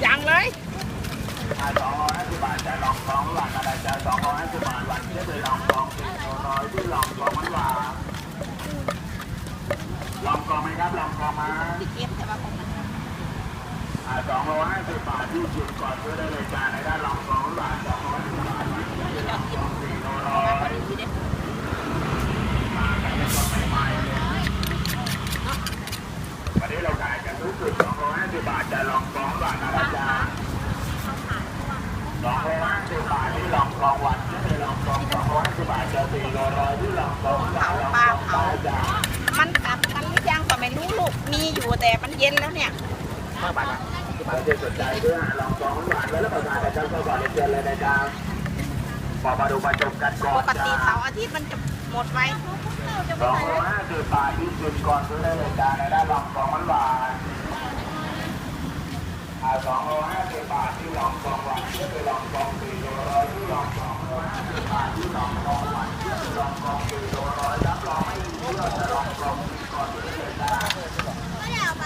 dặn lấy lòng còn mấy cáp lòng còn mà à còn rồi hai từ bà chuyển còn chưa đây là trà này đã lòng còn là บบาทจะลองกองวานอะไรจ้าสองร้อยห้าสิบบาทที่ลองกองวันที่ลองกองสองร้อยห้าสิบบาทจอสี่ร้อยที่ลองกองเผาปลาเผามันกลับกันหรือยังก็ไม่รู้ลูก มีอยู่แต่มันเย็นแล้วเนี่ยห้าบาทอะเราจะสนใจเพื่อลองกองหวานไว้แล้วประกาศกับเจ้าก็ก่อนเลยเชิญเลยนะจ๊ะพอมาดูมาชมกันก่อปนกติเสาร์อาทิตย์มันจะหมดไวสองร้อยห้าสิบบาทที่จุดก่อนซื้อได้เลยจ้าในด้านลองกองหวาน สองร้อยห้าสิบบาทที่ลองกองวันที่ลองกองสี่โลร้อยที่ลองกองร้อยห้าสิบบาทที่ลองกองวันที่ลองกองสี่โลร้อยรับรองไม่มีเรื่องลองกองก่อนเลยนะไม่เอาไป